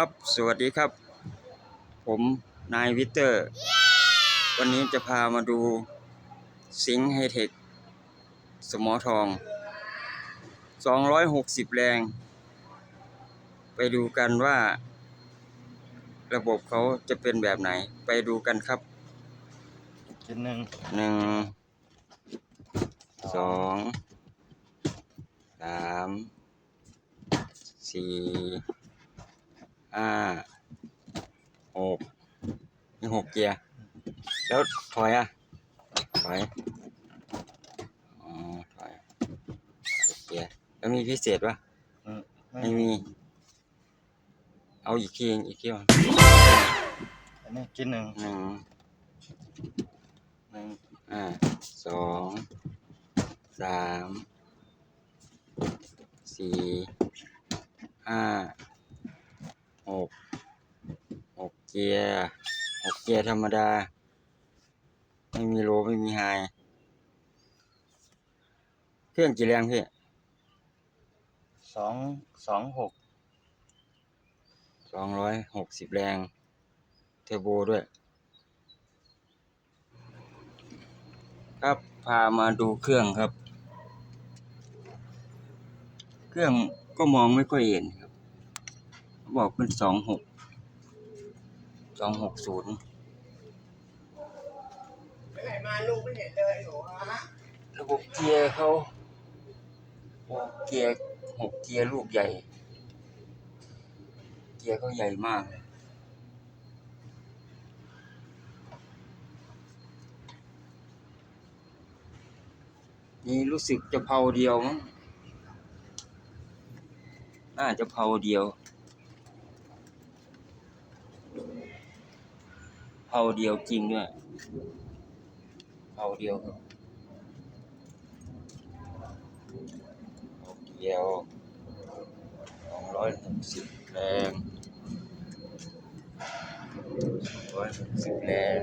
ครับ สวัสดีครับ ผมนายวิเตอร์ วันนี้จะพามาดูสิงห์ไฮเทค สมอทอง 260 แรง ไปดูกันว่า ระบบเขาจะเป็นแบบไหน ไปดูกันครับชิ้นหนึ่งหนึ่งสองสามสี่ ห้าหกมีหกเกียร์ แล้วถอยอะ ถอย อ๋อ ถอยถอยเกียร์ แล้วมีพิเศษปะอืมไม่มี เอาอีกทีอีกทีวะอันนี้ชิ้นหนึ่งหนึ่งหนึ่งอ่าสองสามสี่ห้า หกหกเกียร์หกเกียร์ธรรมดา ไม่มีโลไม่มีไฮเครื่องกี่แรงพี่สองสองหกสองร้อยหกสิบแรง เทอร์โบด้วย ครับพามาดูเครื่องครับ เครื่องก็มองไม่ค่อยเห็นครั บเขาบอกเป็นสองหกสองหกศูนย์ไปไหนมาลูกไม่เห็นเลยหนูฮะระบบเกียร์เขาโอ้เกียร์หกเกียร์ลูกใหญ่ เกียร์เขาใหญ่มากเลยนี่รู้สึกจะเพาเดียวมั้งน่าจะเพาเดียว เพาเดียวจริงด้วยเพาเดียวครับเพาเดียวสองร้อยหกสิบแรงร้อยหกสิบแรง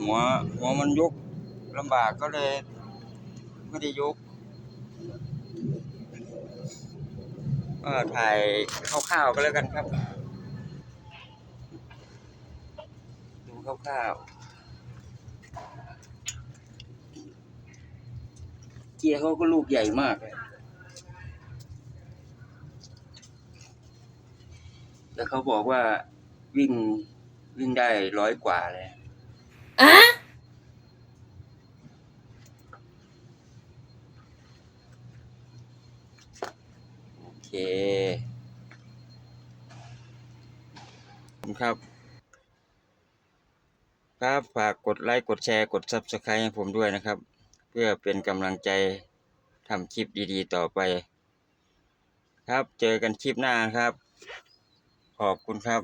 หัวหัวมันยกลำบากก็เลยไม่ได้ยกก็ถ่ายคร่าวๆก็แล้วกันครับ คร่าวๆ เกียร์เขาก็ลูกใหญ่มากเลยแล้วเขาบอกว่าวิ่งวิ่งได้ร้อยกว่าเลยโอเคขอบคุณครับ ครับฝากกดไลค์กดแชร์กด Subscribe ให้ผมด้วยนะครับ เพื่อเป็นกำลังใจทำคลิปดีๆ ต่อไป ครับเจอกันคลิปหน้าครับ ขอบคุณครับ